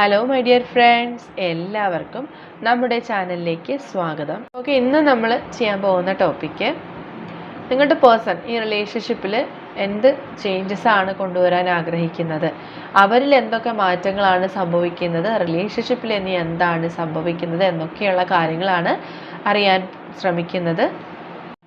Hello my dear friends എല്ലാവർക്കും നമ്മുടെ ചാനലിലേക്ക് സ്വാഗതം. ഓക്കെ ഇന്ന് നമ്മൾ ചെയ്യാൻ പോകുന്ന ടോപ്പിക്ക് നിങ്ങളുടെ പേഴ്സൺ ഈ റിലേഷൻഷിപ്പിൽ എന്ത് ചേഞ്ചസ് ആണ് കൊണ്ടുവരാൻ ആഗ്രഹിക്കുന്നത്? അവരിൽ എന്തൊക്കെ മാറ്റങ്ങളാണ് സംഭവിക്കുന്നത്? റിലേഷൻഷിപ്പിൽ ഇനി എന്താണ് സംഭവിക്കുന്നത്? എന്നൊക്കെയുള്ള കാര്യങ്ങളാണ് അറിയാൻ ശ്രമിക്കുന്നത്.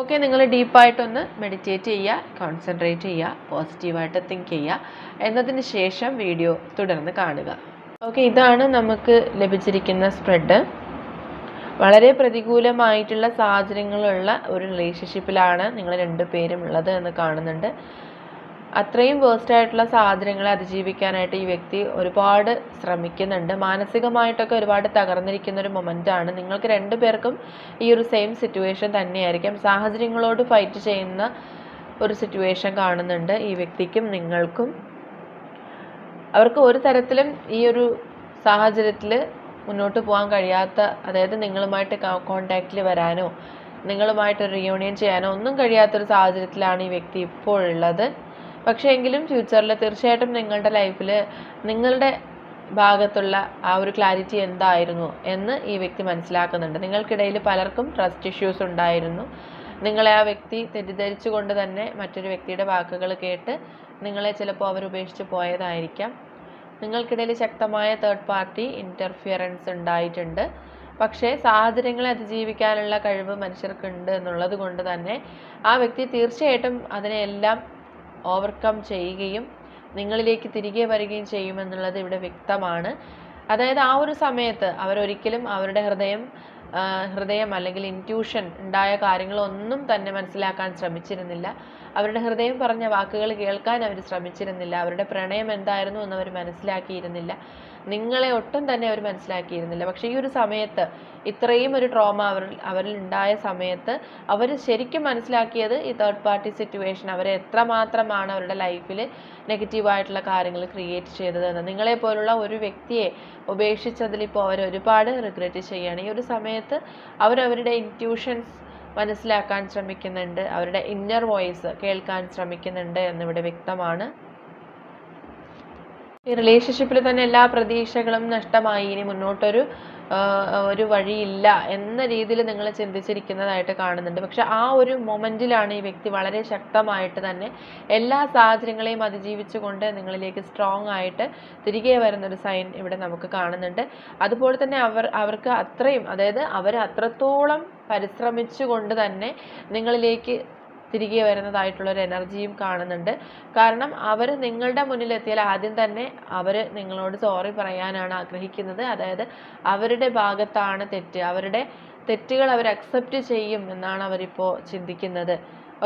ഓക്കെ നിങ്ങൾ ഡീപ്പായിട്ടൊന്ന് മെഡിറ്റേറ്റ് ചെയ്യുക കോൺസെൻട്രേറ്റ് ചെയ്യുക പോസിറ്റീവായിട്ട് തിങ്ക് ചെയ്യുക. എന്നതിന് ശേഷം വീഡിയോ തുടർന്ന് കാണുക. ഓക്കെ ഇതാണ് നമുക്ക് ലഭിച്ചിരിക്കുന്ന സ്പ്രെഡ് വളരെ പ്രതികൂലമായിട്ടുള്ള സാഹചര്യങ്ങളുള്ള ഒരു റിലേഷൻഷിപ്പിലാണ് നിങ്ങൾ രണ്ടുപേരും ഉള്ളത് എന്ന് കാണുന്നുണ്ട്. അത്രയും വേസ്റ്റ് ആയിട്ടുള്ള സാഹചര്യങ്ങളെ അതിജീവിക്കാനായിട്ട് ഈ വ്യക്തി ഒരുപാട് ശ്രമിക്കുന്നുണ്ട്. മാനസികമായിട്ടൊക്കെ ഒരുപാട് തകർന്നിരിക്കുന്ന ഒരു മൊമെന്റാണ് നിങ്ങൾക്ക് രണ്ടു പേർക്കും ഈ ഒരു സെയിം സിറ്റുവേഷൻ തന്നെയായിരിക്കും. സാഹചര്യങ്ങളോട് ഫൈറ്റ് ചെയ്യുന്ന ഒരു സിറ്റുവേഷൻ കാണുന്നുണ്ട് ഈ വ്യക്തിക്കും നിങ്ങൾക്കും. അവർക്ക് ഒരു തരത്തിലും ഈ ഒരു സാഹചര്യത്തിൽ മുന്നോട്ട് പോകാൻ കഴിയാത്ത അതായത് നിങ്ങളുമായിട്ട് കോണ്ടാക്റ്റിൽ വരാനോ നിങ്ങളുമായിട്ട് ഒരു റിയൂണിയൻ ചെയ്യാനോ ഒന്നും കഴിയാത്തൊരു സാഹചര്യത്തിലാണ് ഈ വ്യക്തി ഇപ്പോൾ ഉള്ളത്. പക്ഷേ എങ്കിലും ഫ്യൂച്ചറിൽ തീർച്ചയായിട്ടും നിങ്ങളുടെ ലൈഫിൽ നിങ്ങളുടെ ഭാഗത്തുള്ള ആ ഒരു ക്ലാരിറ്റി എന്തായിരുന്നു എന്ന് ഈ വ്യക്തി മനസ്സിലാക്കുന്നുണ്ട്. നിങ്ങൾക്കിടയിൽ പലർക്കും ട്രസ്റ്റ് ഇഷ്യൂസ് ഉണ്ടായിരുന്നു. നിങ്ങളെ ആ വ്യക്തി തെറ്റിദ്ധരിച്ചുകൊണ്ട് തന്നെ മറ്റൊരു വ്യക്തിയുടെ വാക്കുകൾ കേട്ട് നിങ്ങളെ ചിലപ്പോൾ അവർ ഉപേക്ഷിച്ച് പോയതായിരിക്കാം. നിങ്ങൾക്കിടയിൽ ശക്തമായ തേർഡ് പാർട്ടി ഇന്റർഫിയറൻസ് ഉണ്ടായിട്ടുണ്ട്. പക്ഷേ സാഹചര്യങ്ങളെ അതിജീവിക്കാനുള്ള കഴിവ് മനുഷ്യർക്കുണ്ട് എന്നുള്ളത് കൊണ്ട് തന്നെ ആ വ്യക്തി തീർച്ചയായിട്ടും അതിനെയെല്ലാം ഓവർകം ചെയ്യുകയും നിങ്ങളിലേക്ക് തിരികെ വരികയും ചെയ്യുമെന്നുള്ളത് ഇവിടെ വ്യക്തമാണ്. അതായത് ആ ഒരു സമയത്ത് അവരൊരിക്കലും അവരുടെ ഹൃദയം ഹൃദയം അല്ലെങ്കിൽ ഇന്റ്യൂഷൻ ഉണ്ടായ കാര്യങ്ങളൊന്നും തന്നെ മനസ്സിലാക്കാൻ ശ്രമിച്ചിരുന്നില്ല. അവരുടെ ഹൃദയം പറഞ്ഞ വാക്കുകൾ കേൾക്കാൻ അവർ ശ്രമിച്ചിരുന്നില്ല. അവരുടെ പ്രണയം എന്തായിരുന്നു എന്ന് അവർ മനസ്സിലാക്കിയിരുന്നില്ല. നിങ്ങളെ ഒട്ടും തന്നെ അവർ മനസ്സിലാക്കിയിരുന്നില്ല. പക്ഷേ ഈ ഒരു സമയത്ത് ഇത്രയും ഒരു ട്രോമ അവർ അവരിൽ ഉണ്ടായ സമയത്ത് അവർ ശരിക്കും മനസ്സിലാക്കിയത് ഈ തേർഡ് പാർട്ടി സിറ്റുവേഷൻ അവരെ എത്രമാത്രമാണ് അവരുടെ ലൈഫിൽ നെഗറ്റീവായിട്ടുള്ള കാര്യങ്ങൾ ക്രിയേറ്റ് ചെയ്തതെന്ന് നിങ്ങളെ പോലുള്ള ഒരു വ്യക്തിയെ ഉപേക്ഷിച്ചതിൽ ഇപ്പോൾ അവർ ഒരുപാട് റിഗ്രറ്റ് ചെയ്യുകയാണ്. ഈ ഒരു സമയത്ത് അവരവരുടെ ഇന്റ്യൂഷൻസ് മനസ്സിലാക്കാൻ ശ്രമിക്കുന്നുണ്ട്. അവരുടെ ഇന്നർ വോയിസ് കേൾക്കാൻ ശ്രമിക്കുന്നുണ്ട് എന്നിവിടെ വ്യക്തമാണ്. ഈ റിലേഷൻഷിപ്പിൽ തന്നെ എല്ലാ പ്രതീക്ഷകളും നഷ്ടമായി. ഇനി മുന്നോട്ടൊരു ഒരു വഴിയില്ല എന്ന രീതിയിൽ നിങ്ങൾ ചിന്തിച്ചിരിക്കുന്നതായിട്ട് കാണുന്നുണ്ട്. പക്ഷെ ആ ഒരു മൊമെന്റിലാണ് ഈ വ്യക്തി വളരെ ശക്തമായിട്ട് തന്നെ എല്ലാ സാഹചര്യങ്ങളെയും അതിജീവിച്ചുകൊണ്ട് നിങ്ങളിലേക്ക് സ്ട്രോങ് ആയിട്ട് തിരികെ വരുന്നൊരു സൈൻ ഇവിടെ നമുക്ക് കാണുന്നുണ്ട്. അതുപോലെ തന്നെ അവർ അവർക്ക് അത്രയും അതായത് അവർ അത്രത്തോളം പരിശ്രമിച്ചുകൊണ്ട് തന്നെ നിങ്ങളിലേക്ക് തിരികെ വരുന്നതായിട്ടുള്ള ഒരു എനർജിയും കാണുന്നുണ്ട്. കാരണം അവർ നിങ്ങളുടെ മുന്നിലെത്തിയാൽ ആദ്യം തന്നെ അവർ നിങ്ങളോട് സോറി പറയാനാണ് ആഗ്രഹിക്കുന്നത്. അതായത് അവരുടെ ഭാഗത്താണ് തെറ്റ്. അവരുടെ തെറ്റുകൾ അവർ അക്സെപ്റ്റ് ചെയ്യും എന്നാണ് അവരിപ്പോൾ ചിന്തിക്കുന്നത്.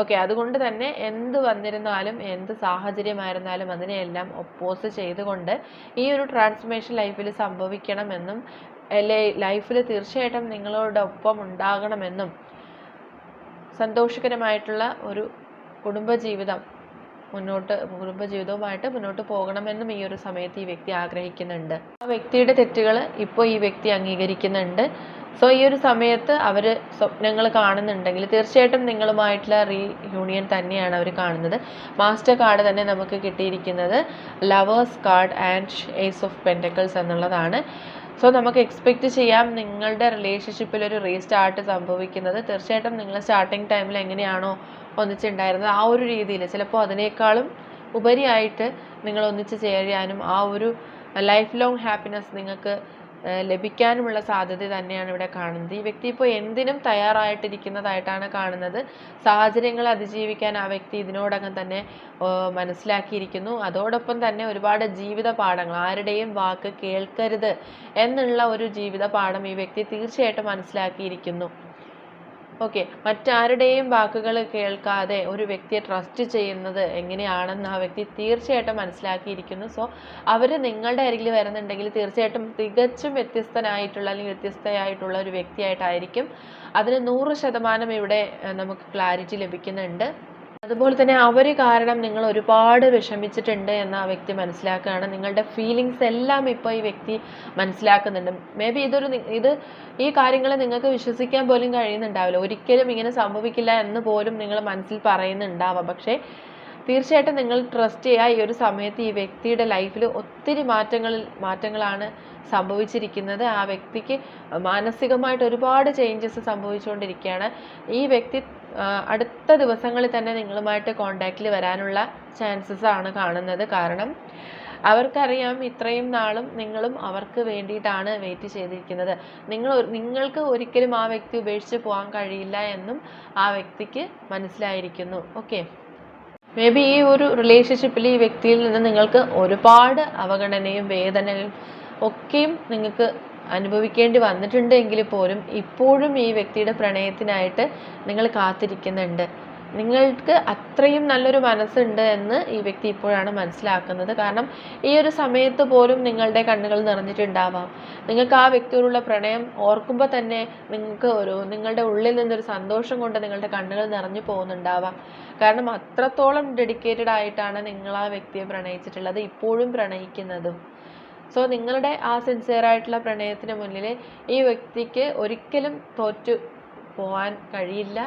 ഓക്കെ അതുകൊണ്ട് തന്നെ എന്ത് വന്നിരുന്നാലും എന്ത് സാഹചര്യമായിരുന്നാലും അതിനെയെല്ലാം ഒപ്പോസ് ചെയ്തുകൊണ്ട് ഈ ഒരു ട്രാൻസ്ഫർമേഷൻ ലൈഫിൽ സംഭവിക്കണമെന്നും ലൈഫിൽ തീർച്ചയായിട്ടും നിങ്ങളോടൊപ്പം ഉണ്ടാകണമെന്നും സന്തോഷകരമായിട്ടുള്ള ഒരു കുടുംബജീവിതം മുന്നോട്ട് കുടുംബജീവിതവുമായിട്ട് മുന്നോട്ട് പോകണമെന്നും ഈ ഒരു സമയത്ത് ഈ വ്യക്തി ആഗ്രഹിക്കുന്നുണ്ട്. ആ വ്യക്തിയുടെ തെറ്റുകൾ ഇപ്പോൾ ഈ വ്യക്തി അംഗീകരിക്കുന്നുണ്ട്. സോ ഈ ഒരു സമയത്ത് അവർ സ്വപ്നങ്ങൾ കാണുന്നുണ്ടെങ്കിൽ തീർച്ചയായിട്ടും നിങ്ങളുമായിട്ടുള്ള റീ യൂണിയൻ തന്നെയാണ് അവർ കാണുന്നത്. മാസ്റ്റർ കാർഡ് തന്നെ നമുക്ക് കിട്ടിയിരിക്കുന്നത് lovers card and ace of pentacles എന്നുള്ളതാണ്. സോ നമുക്ക് എക്സ്പെക്റ്റ് ചെയ്യാം നിങ്ങളുടെ റിലേഷൻഷിപ്പിൽ ഒരു റീസ്റ്റാർട്ട് സംഭവിക്കുന്നത്. തീർച്ചയായിട്ടും നിങ്ങൾ സ്റ്റാർട്ടിങ് ടൈമിൽ എങ്ങനെയാണോ ഒന്നിച്ചുണ്ടായിരുന്നത് ആ ഒരു രീതിയിൽ. ചിലപ്പോൾ അതിനേക്കാളും ഉപരിയായിട്ട് നിങ്ങൾ ഒന്നിച്ച് ചേരാനും ആ ഒരു ലൈഫ് ലോങ് ഹാപ്പിനെസ് നിങ്ങൾക്ക് ലഭിക്കാനുമുള്ള സാധ്യത തന്നെയാണ് ഇവിടെ കാണുന്നത്. ഈ വ്യക്തി ഇപ്പോൾ എന്തിനും തയ്യാറായിട്ടിരിക്കുന്നതായിട്ടാണ് കാണുന്നത്. സാഹചര്യങ്ങളെ അതിജീവിക്കാൻ ആ വ്യക്തി ഇതിനോടകം തന്നെ മനസ്സിലാക്കിയിരിക്കുന്നു. അതോടൊപ്പം തന്നെ ഒരുപാട് ജീവിത പാഠങ്ങൾ ആരുടെയും വാക്ക് കേൾക്കരുത് എന്നുള്ള ഒരു ജീവിത പാഠം ഈ വ്യക്തി തീർച്ചയായിട്ടും മനസ്സിലാക്കിയിരിക്കുന്നു. ഓക്കെ. മറ്റാരുടെയും വാക്കുകൾ കേൾക്കാതെ ഒരു വ്യക്തിയെ ട്രസ്റ്റ് ചെയ്യുന്നത് എങ്ങനെയാണെന്ന് ആ വ്യക്തി തീർച്ചയായിട്ടും മനസ്സിലാക്കിയിരിക്കുന്നു. സോ അവർ നിങ്ങളുടെ അരികിൽ വരുന്നുണ്ടെങ്കിൽ തീർച്ചയായിട്ടും തികച്ചും വ്യത്യസ്തനായിട്ടുള്ള അല്ലെങ്കിൽ വ്യത്യസ്തയായിട്ടുള്ള ഒരു വ്യക്തിയായിട്ടായിരിക്കും. അതിന് നൂറ് ശതമാനം ഇവിടെ നമുക്ക് ക്ലാരിറ്റി ലഭിക്കുന്നുണ്ട്. അതുപോലെ തന്നെ അവർ കാരണം നിങ്ങൾ ഒരുപാട് വിഷമിച്ചിട്ടുണ്ട് എന്ന് ആ വ്യക്തി മനസ്സിലാക്കുകയാണ്. നിങ്ങളുടെ ഫീലിങ്സ് എല്ലാം ഇപ്പോൾ ഈ വ്യക്തി മനസ്സിലാക്കുന്നുണ്ട്. മേ ബി ഇതൊരു ഇത് ഈ കാര്യങ്ങൾ നിങ്ങൾക്ക് വിശ്വസിക്കാൻ പോലും കഴിയുന്നുണ്ടാവില്ല. ഒരിക്കലും ഇങ്ങനെ സംഭവിക്കില്ല എന്ന് പോലും നിങ്ങൾ മനസ്സിൽ പറയുന്നുണ്ടാവാം. പക്ഷേ തീർച്ചയായിട്ടും നിങ്ങൾ ട്രസ്റ്റ് ചെയ്യുക ഈ ഒരു സമയത്ത് ഈ വ്യക്തിയുടെ ലൈഫിൽ ഒത്തിരി മാറ്റങ്ങളിൽ മാറ്റങ്ങളാണ് സംഭവിച്ചിരിക്കുന്നത്. ആ വ്യക്തിക്ക് മാനസികമായിട്ട് ഒരുപാട് ചേഞ്ചസ് സംഭവിച്ചുകൊണ്ടിരിക്കുകയാണ്. ഈ വ്യക്തി അടുത്ത ദിവസങ്ങളിൽ തന്നെ നിങ്ങളുമായിട്ട് കോണ്ടാക്റ്റിൽ വരാനുള്ള ചാൻസസ് ആണ് കാണുന്നത്. കാരണം അവർക്കറിയാം ഇത്രയും നാളും നിങ്ങളും അവർക്ക് വേണ്ടിയിട്ടാണ് വെയിറ്റ് ചെയ്തിരിക്കുന്നത്. നിങ്ങൾ നിങ്ങൾക്ക് ഒരിക്കലും ആ വ്യക്തി ഉപേക്ഷിച്ച് പോകാൻ കഴിയില്ല എന്നും ആ വ്യക്തിക്ക് മനസ്സിലായിരിക്കുന്നു. ഓക്കെ മേ ബി ഈ ഒരു റിലേഷൻഷിപ്പിൽ ഈ വ്യക്തിയിൽ നിന്ന് നിങ്ങൾക്ക് ഒരുപാട് അവഗണനയും വേദനയും ഒക്കെയും നിങ്ങൾക്ക് അനുഭവിക്കേണ്ടി വന്നിട്ടുണ്ട് എങ്കിൽ പോലും ഇപ്പോഴും ഈ വ്യക്തിയുടെ പ്രണയത്തിനായിട്ട് നിങ്ങൾ കാത്തിരിക്കുന്നുണ്ട്. നിങ്ങൾക്ക് അത്രയും നല്ലൊരു മനസ്സുണ്ട് എന്ന് ഈ വ്യക്തി ഇപ്പോഴാണ് മനസ്സിലാക്കുന്നത്. കാരണം ഈ ഒരു സമയത്ത് പോലും നിങ്ങളുടെ കണ്ണുകൾ നിറഞ്ഞിട്ടുണ്ടാവാം. നിങ്ങൾക്ക് ആ വ്യക്തിയോടുള്ള പ്രണയം ഓർക്കുമ്പോൾ തന്നെ നിങ്ങൾക്ക് ഒരു നിങ്ങളുടെ ഉള്ളിൽ നിന്നൊരു സന്തോഷം കൊണ്ട് നിങ്ങളുടെ കണ്ണുകൾ നിറഞ്ഞു പോകുന്നുണ്ടാവാം. കാരണം അത്രത്തോളം ഡെഡിക്കേറ്റഡ് ആയിട്ടാണ് നിങ്ങൾ ആ വ്യക്തിയെ പ്രണയിച്ചിട്ടുള്ളത് ഇപ്പോഴും പ്രണയിക്കുന്നതും. സോ നിങ്ങളുടെ ആ സിൻസിയർ ആയിട്ടുള്ള പ്രണയത്തിന് മുന്നിൽ ഈ വ്യക്തിക്ക് ഒരിക്കലും തോറ്റു പോവാൻ കഴിയില്ല.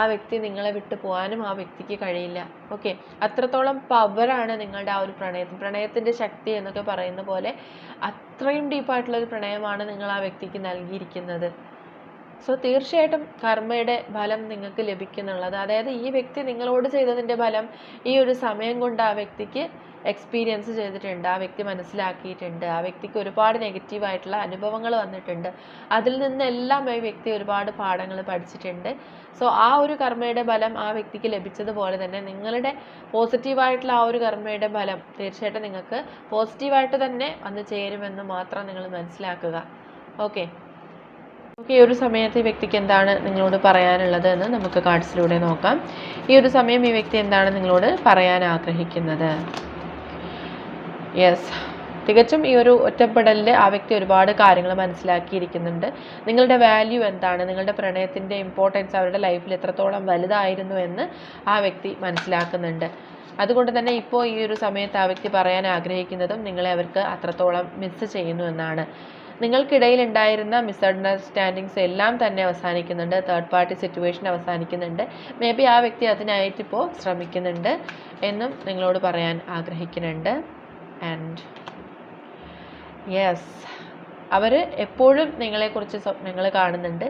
ആ വ്യക്തി നിങ്ങളെ വിട്ടു പോകാനും ആ വ്യക്തിക്ക് കഴിയില്ല. ഓക്കെ അത്രത്തോളം പവറാണ് നിങ്ങളുടെ ആ ഒരു പ്രണയത്തിന്. പ്രണയത്തിന്റെ ശക്തി എന്നൊക്കെ പറയുന്ന പോലെ അത്രയും ഡീപ്പായിട്ടുള്ള ഒരു പ്രണയമാണ് നിങ്ങൾ ആ വ്യക്തിക്ക് നൽകിയിരിക്കുന്നത്. സോ തീർച്ചയായിട്ടും കർമ്മയുടെ ഫലം നിങ്ങൾക്ക് ലഭിക്കുന്നുള്ളത്. അതായത് ഈ വ്യക്തി നിങ്ങളോട് ചെയ്തതിന്റെ ഫലം ഈ ഒരു സമയം കൊണ്ട് ആ വ്യക്തിക്ക് എക്സ്പീരിയൻസ് ചെയ്തിട്ടുണ്ട് ആ വ്യക്തി മനസ്സിലാക്കിയിട്ടുണ്ട് ആ വ്യക്തിക്ക് ഒരുപാട് നെഗറ്റീവ് ആയിട്ടുള്ള അനുഭവങ്ങൾ വന്നിട്ടുണ്ട്. അതിൽ നിന്നെല്ലാം ഈ വ്യക്തി ഒരുപാട് പാഠങ്ങൾ പഠിച്ചിട്ടുണ്ട്. സോ ആ ഒരു കർമ്മയുടെ ഫലം ആ വ്യക്തിക്ക് ലഭിച്ചതുപോലെ തന്നെ നിങ്ങളുടെ പോസിറ്റീവായിട്ടുള്ള ആ ഒരു കർമ്മയുടെ ഫലം തീർച്ചയായിട്ടും നിങ്ങൾക്ക് പോസിറ്റീവായിട്ട് തന്നെ വന്ന് ചേരുമെന്ന് മാത്രം നിങ്ങൾ മനസ്സിലാക്കുക. ഓക്കെ ഈ ഒരു സമയത്ത് ഈ വ്യക്തിക്ക് എന്താണ് നിങ്ങളോട് പറയാനുള്ളത് എന്ന് നമുക്ക് കാർഡ്സിലൂടെ നോക്കാം. ഈ ഒരു സമയം ഈ വ്യക്തി എന്താണ് നിങ്ങളോട് പറയാൻ ആഗ്രഹിക്കുന്നത്? യെസ് തികച്ചും ഈ ഒരു ഒറ്റപ്പെടലിൽ ആ വ്യക്തി ഒരുപാട് കാര്യങ്ങൾ മനസ്സിലാക്കിയിരിക്കുന്നുണ്ട്. നിങ്ങളുടെ വാല്യൂ എന്താണ്? നിങ്ങളുടെ പ്രണയത്തിന്റെ ഇമ്പോർട്ടൻസ് അവരുടെ ലൈഫിൽ എത്രത്തോളം വലുതായിരുന്നു എന്ന് ആ വ്യക്തി മനസ്സിലാക്കുന്നുണ്ട്. അതുകൊണ്ട് തന്നെ ഇപ്പോൾ ഈ ഒരു സമയത്ത് ആ വ്യക്തി പറയാൻ ആഗ്രഹിക്കുന്നതും നിങ്ങളെ അവർക്ക് അത്രത്തോളം മിസ് ചെയ്യുന്നു എന്നാണ്. നിങ്ങൾക്കിടയിൽ ഉണ്ടായിരുന്ന മിസ്അണ്ടർസ്റ്റാൻഡിങ്സ് എല്ലാം തന്നെ അവസാനിക്കുന്നുണ്ട്. തേർഡ് പാർട്ടി സിറ്റുവേഷൻ അവസാനിക്കുന്നുണ്ട്. മേ ബി ആ വ്യക്തി അതിനായിട്ടിപ്പോൾ ശ്രമിക്കുന്നുണ്ട് എന്നും നിങ്ങളോട് പറയാൻ ആഗ്രഹിക്കുന്നുണ്ട്. ആൻഡ് യെസ് അവർ എപ്പോഴും നിങ്ങളെക്കുറിച്ച് സ്വപ്നങ്ങൾ കാണുന്നുണ്ട്.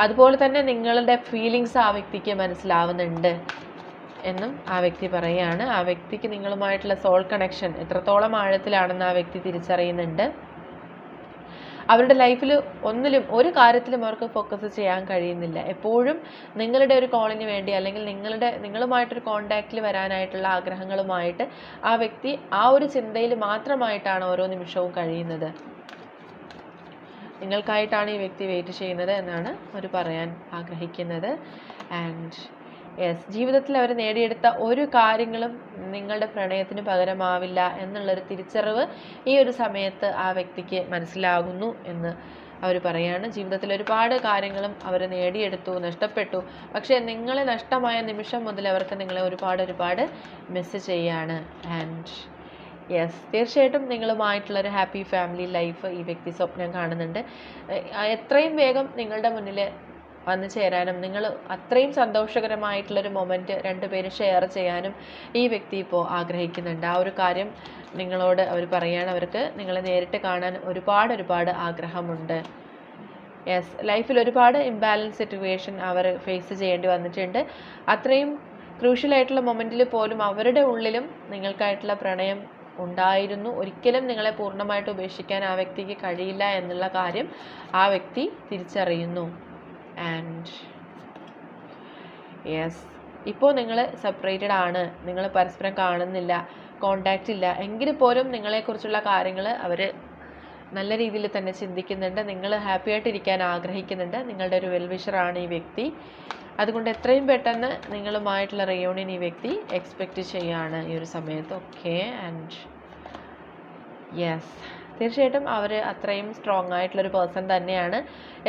അതുപോലെ തന്നെ നിങ്ങളുടെ ഫീലിങ്സ് ആ വ്യക്തിക്ക് മനസ്സിലാവുന്നുണ്ട് എന്നും ആ വ്യക്തി പറയുകയാണ്. ആ വ്യക്തിക്ക് നിങ്ങളുമായിട്ടുള്ള സോൾ കണക്ഷൻ എത്രത്തോളം ആഴത്തിലാണെന്ന് ആ വ്യക്തി തിരിച്ചറിയുന്നുണ്ട്. അവരുടെ ലൈഫിൽ ഒന്നിലും ഒരു കാര്യത്തിലും അവർക്ക് ഫോക്കസ് ചെയ്യാൻ കഴിയുന്നില്ല. എപ്പോഴും നിങ്ങളുടെ ഒരു കോളിന് വേണ്ടി അല്ലെങ്കിൽ നിങ്ങളുടെ നിങ്ങളുമായിട്ടൊരു കോണ്ടാക്റ്റിൽ വരാനായിട്ടുള്ള ആഗ്രഹങ്ങളുമായിട്ട് ആ വ്യക്തി ആ ഒരു ചിന്തയിൽ മാത്രമായിട്ടാണ് ഓരോ നിമിഷവും കഴിയുന്നത്. നിങ്ങൾക്കായിട്ടാണ് ഈ വ്യക്തി വെയിറ്റ് ചെയ്യുന്നത് എന്നാണ് അവർ പറയാൻ ആഗ്രഹിക്കുന്നത്. ആൻഡ് യെസ് ജീവിതത്തിൽ അവർ നേടിയെടുത്ത ഒരു കാര്യങ്ങളും നിങ്ങളുടെ പ്രണയത്തിന് പകരമാവില്ല എന്നുള്ളൊരു തിരിച്ചറിവ് ഈ ഒരു സമയത്ത് ആ വ്യക്തിക്ക് മനസ്സിലാകുന്നു എന്ന് അവർ പറയാണ്. ജീവിതത്തിൽ ഒരുപാട് കാര്യങ്ങളും അവർ നേടിയെടുത്തു നഷ്ടപ്പെട്ടു. പക്ഷേ നിങ്ങളെ നഷ്ടമായ നിമിഷം മുതൽ അവർക്ക് നിങ്ങളെ ഒരുപാട് ഒരുപാട് മിസ് ചെയ്യാണ്. ആൻഡ് യെസ് തീർച്ചയായിട്ടും നിങ്ങളുമായിട്ടുള്ള ഒരു ഹാപ്പി ഫാമിലി ലൈഫ് ഈ വ്യക്തി സ്വപ്നം കാണുന്നുണ്ട്. എത്രയും വേഗം നിങ്ങളുടെ മുന്നിൽ വന്നു ചേരാനും നിങ്ങൾ അത്രയും സന്തോഷകരമായിട്ടുള്ളൊരു മൊമെന്റ് രണ്ടുപേരും ഷെയർ ചെയ്യാനും ഈ വ്യക്തി ഇപ്പോൾ ആഗ്രഹിക്കുന്നുണ്ട്. ആ ഒരു കാര്യം നിങ്ങളോട് അവർ പറയുകയാണ് അവർക്ക് നിങ്ങളെ നേരിട്ട് കാണാൻ ഒരുപാട് ഒരുപാട് ആഗ്രഹമുണ്ട്. യെസ് ലൈഫിൽ ഒരുപാട് ഇംബാലൻസ് സിറ്റുവേഷൻ അവർ ഫേസ് ചെയ്യേണ്ടി വന്നിട്ടുണ്ട്. അത്രയും ക്രൂഷ്യലായിട്ടുള്ള മൊമെന്റിൽ പോലും അവരുടെ ഉള്ളിലും നിങ്ങൾക്കായിട്ടുള്ള പ്രണയം ഉണ്ടായിരുന്നു. ഒരിക്കലും നിങ്ങളെ പൂർണമായിട്ട് ഉപേക്ഷിക്കാൻ ആ വ്യക്തിക്ക് കഴിയില്ല എന്നുള്ള കാര്യം ആ വ്യക്തി തിരിച്ചറിയുന്നു. ആൻഡ് യെസ് ഇപ്പോൾ നിങ്ങൾ സെപ്പറേറ്റഡ് ആണ്. നിങ്ങൾ പരസ്പരം കാണുന്നില്ല കോണ്ടാക്റ്റ് ഇല്ല. എങ്കിൽ പോലും നിങ്ങളെക്കുറിച്ചുള്ള കാര്യങ്ങൾ അവർ നല്ല രീതിയിൽ തന്നെ ചിന്തിക്കുന്നുണ്ട്. നിങ്ങൾ ഹാപ്പി ആയിട്ടിരിക്കാൻ ആഗ്രഹിക്കുന്നുണ്ട്. നിങ്ങളുടെ ഒരു വെൽവിഷറാണ് ഈ വ്യക്തി. അതുകൊണ്ട് എത്രയും പെട്ടെന്ന് നിങ്ങളുമായിട്ടുള്ള റിയൂണിയൻ ഈ വ്യക്തി എക്സ്പെക്റ്റ് ചെയ്യാണ് ഈ ഒരു സമയത്ത്. ഓക്കെ ആൻഡ് യെസ് തീർച്ചയായിട്ടും അവർ അത്രയും സ്ട്രോങ് ആയിട്ടുള്ളൊരു പേഴ്സൺ തന്നെയാണ്.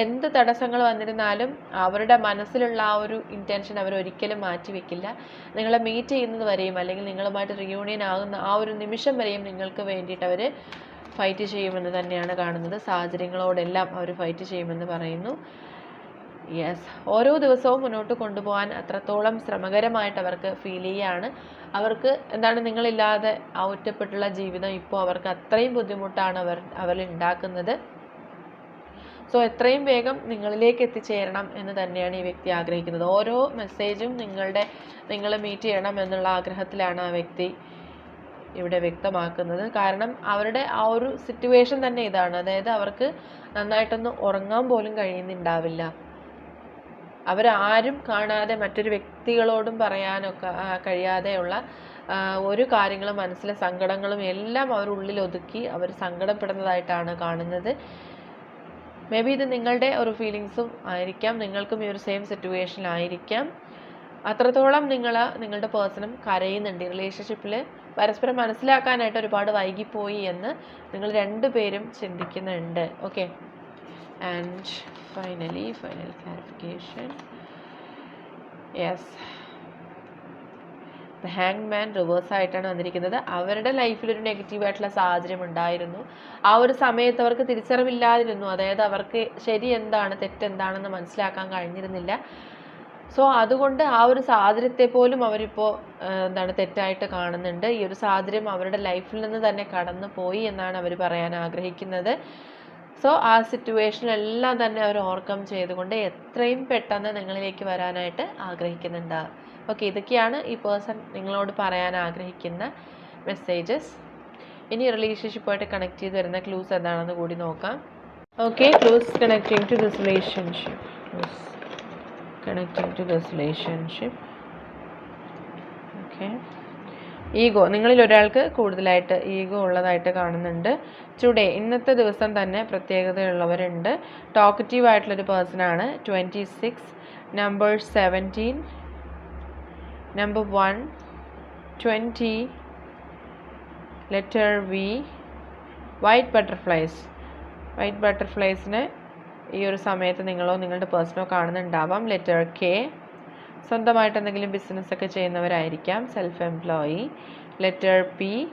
എന്ത് തടസ്സങ്ങൾ വന്നിരുന്നാലും അവരുടെ മനസ്സിലുള്ള ആ ഒരു ഇന്റൻഷൻ അവർ ഒരിക്കലും മാറ്റി വെക്കില്ല. നിങ്ങളെ മീറ്റ് ചെയ്യുന്നത് വരെയും അല്ലെങ്കിൽ നിങ്ങളുമായിട്ട് റിയൂണിയൻ ആകുന്ന ആ ഒരു നിമിഷം വരെയും നിങ്ങൾക്ക് വേണ്ടിയിട്ട് അവർ ഫൈറ്റ് ചെയ്യുമെന്ന് തന്നെയാണ് കാണുന്നത്. സാഹചര്യങ്ങളോടെല്ലാം അവർ ഫൈറ്റ് ചെയ്യുമെന്ന് പറയുന്നു. യെസ് ഓരോ ദിവസവും മുന്നോട്ട് കൊണ്ടുപോകാൻ അത്രത്തോളം ശ്രമകരമായിട്ട് അവർക്ക് ഫീൽ ചെയ്യാണ്. അവർക്ക് എന്താണ് നിങ്ങളില്ലാതെ ആ ഒറ്റപ്പെട്ടുള്ള ജീവിതം ഇപ്പോൾ അവർക്ക് അത്രയും ബുദ്ധിമുട്ടാണ് അവർ അവരിൽ ഉണ്ടാക്കുന്നത്. സോ എത്രയും വേഗം നിങ്ങളിലേക്ക് എത്തിച്ചേരണം എന്ന് തന്നെയാണ് ഈ വ്യക്തി ആഗ്രഹിക്കുന്നത്. ഓരോ മെസ്സേജും നിങ്ങളുടെ നിങ്ങൾ മീറ്റ് ചെയ്യണം എന്നുള്ള ആഗ്രഹത്തിലാണ് ആ വ്യക്തി ഇവിടെ വ്യക്തമാക്കുന്നത്. കാരണം അവരുടെ ആ ഒരു സിറ്റുവേഷൻ തന്നെ ഇതാണ്. അതായത് അവർക്ക് നന്നായിട്ടൊന്ന് ഉറങ്ങാൻ പോലും കഴിയുന്നുണ്ടാവില്ല. അവരാരും കാണാതെ മറ്റൊരു വ്യക്തികളോടും പറയാനൊക്കെ കഴിയാതെയുള്ള ഒരു കാര്യങ്ങളും മനസ്സിലെ സങ്കടങ്ങളും എല്ലാം അവർ ഉള്ളിൽ ഒതുക്കി അവർ സങ്കടപ്പെടുന്നതായിട്ടാണ് കാണുന്നത്. മേ ബി ഇത് നിങ്ങളുടെ ഒരു ഫീലിങ്സും ആയിരിക്കാം. നിങ്ങൾക്കും ഈ ഒരു സെയിം സിറ്റുവേഷനിലായിരിക്കാം അത്രത്തോളം നിങ്ങൾ നിങ്ങളുടെ പേഴ്സണും കരയുന്നുണ്ട്. റിലേഷൻഷിപ്പിൽ പരസ്പരം മനസ്സിലാക്കാനായിട്ട് ഒരുപാട് വൈകിപ്പോയി എന്ന് നിങ്ങൾ രണ്ടുപേരും ചിന്തിക്കുന്നുണ്ട്. Okay and finally final clarification. Yes. The hang man reverse ആയിട്ടാണ് വന്നിരിക്കുന്നത്. അവരുടെ ലൈഫിൽ ഒരു നെഗറ്റീവ് ആയിട്ടുള്ള സാഹചര്യം ഉണ്ടായിരുന്നു. ആ ഒരു സമയത്ത് അവർക്ക് തിരിച്ചറിവില്ലാതിരുന്നു. അതായത് അവർക്ക് ശരി എന്താണ് തെറ്റെന്താണെന്ന് മനസ്സിലാക്കാൻ കഴിഞ്ഞിരുന്നില്ല. സോ അതുകൊണ്ട് ആ ഒരു സാഹചര്യത്തെ പോലും അവരിപ്പോൾ എന്താണ് തെറ്റായിട്ട് കാണുന്നുണ്ട്. ഈ ഒരു സാഹചര്യം അവരുടെ ലൈഫിൽ നിന്ന് തന്നെ കടന്നു പോയി എന്നാണ് അവർ പറയാൻ ആഗ്രഹിക്കുന്നത്. സോ ആ സിറ്റുവേഷനെല്ലാം തന്നെ അവർ ഓവർകം ചെയ്തുകൊണ്ട് എത്രയും പെട്ടെന്ന് നിങ്ങളിലേക്ക് വരാനായിട്ട് ആഗ്രഹിക്കുന്നുണ്ട്. ഓക്കെ ഇതൊക്കെയാണ് ഈ പേഴ്സൺ നിങ്ങളോട് പറയാൻ ആഗ്രഹിക്കുന്ന മെസ്സേജസ് ഇനി റിലേഷൻഷിപ്പായിട്ട് കണക്ട് ചെയ്ത് വരുന്ന ക്ലൂസ് എന്താണെന്ന് കൂടി നോക്കാം. Okay clues connecting to this relationship connecting to this relationship okay ego. നിങ്ങളിൽ ഒരാൾക്ക് കൂടുതലായിട്ട് ഈഗോ ഉള്ളതായിട്ട് കാണുന്നുണ്ട്. ടുഡേ ഇന്നത്തെ ദിവസം തന്നെ പ്രത്യേകതയുള്ളവരുണ്ട്. ടോക്കറ്റീവ് ആയിട്ടുള്ളൊരു പേഴ്സണാണ് twenty six number seventeen number one twenty letter V white butterflies white ബട്ടർഫ്ലൈസിന് ഈ ഒരു സമയത്ത് നിങ്ങളോ നിങ്ങളുടെ പേഴ്സണോ കാണുന്നുണ്ടാവാം. ലെറ്റർ കെ സ്വന്തമായിട്ട് എന്തെങ്കിലും ബിസിനസ് ഒക്കെ ചെയ്യുന്നവരായിരിക്കാം. Self employee letter P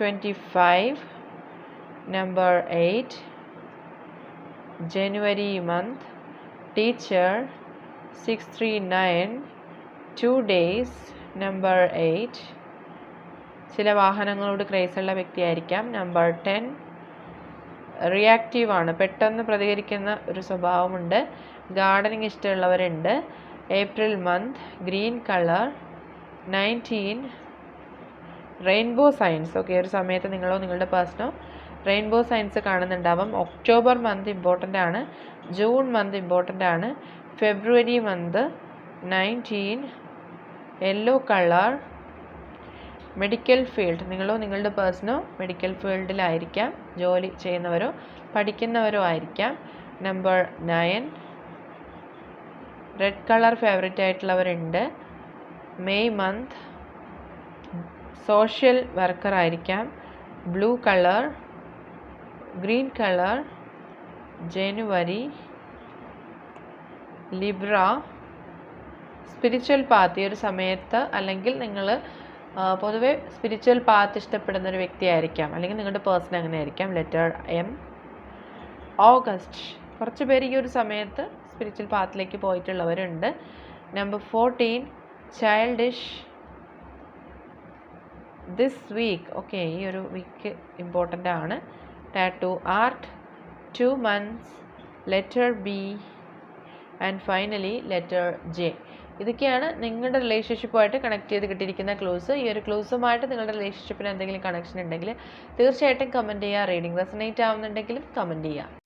twenty five number eight January month teacher six three nine two days number eight ചില വാഹനങ്ങളോട് ക്രേസുള്ള വ്യക്തിയായിരിക്കാം. നമ്പർ ടെൻ റിയാക്റ്റീവാണ് പെട്ടെന്ന് പ്രതികരിക്കുന്ന ഒരു സ്വഭാവമുണ്ട്. Gardening ഇഷ്ടമുള്ളവരുണ്ട്. April month green colour nineteen rainbow science okay ഒരു സമയത്ത് നിങ്ങളോ നിങ്ങളുടെ പേഴ്സണോ റെയിൻബോ സയൻസ് കാണുന്നുണ്ടാവും. ഒക്ടോബർ മന്ത് ഇമ്പോർട്ടന്റ് ആണ്. ജൂൺ മന്ത് ഇമ്പോർട്ടന്റ് ആണ്. February month nineteen yellow colour medical field നിങ്ങളോ നിങ്ങളുടെ പേഴ്സണോ മെഡിക്കൽ ഫീൽഡിലായിരിക്കാം ജോലി ചെയ്യുന്നവരോ പഠിക്കുന്നവരോ ആയിരിക്കാം. Number nine red colour favourite ആയിട്ടുള്ളവരുണ്ട്. May month social worker ആയിരിക്കാം. Blue colour green colour January Libra spiritual path ഈ ഒരു സമയത്ത് അല്ലെങ്കിൽ നിങ്ങൾ പൊതുവെ സ്പിരിച്വൽ പാത്ത് ഇഷ്ടപ്പെടുന്ന ഒരു വ്യക്തിയായിരിക്കാം അല്ലെങ്കിൽ നിങ്ങളുടെ പേഴ്സൺ അങ്ങനെ ആയിരിക്കാം. ലെറ്റർ എം ഓഗസ്റ്റ് കുറച്ച് പേര് ഈ ഒരു സമയത്ത് സ്പിരിച്വൽ പാത്തിലേക്ക് പോയിട്ടുള്ളവരുണ്ട്. Number fourteen childish this week okay ഈ ഒരു വീക്ക് ഇമ്പോർട്ടന്റ് ആണ്. Tattoo art two months letter B and finally letter J ഇതൊക്കെയാണ് നിങ്ങളുടെ റിലേഷൻഷിപ്പുമായിട്ട് കണക്ട് ചെയ്ത് കിട്ടിയിരിക്കുന്ന ക്ലൂസ് ഈ ഒരു ക്ലോസുമായിട്ട് നിങ്ങളുടെ റിലേഷൻഷിപ്പിന് എന്തെങ്കിലും കണക്ഷൻ ഉണ്ടെങ്കിൽ തീർച്ചയായിട്ടും കമന്റ് ചെയ്യുക റീഡിംഗ് റെസനേറ്റ് ആവുന്നുണ്ടെങ്കിലും കമന്റ് ചെയ്യുക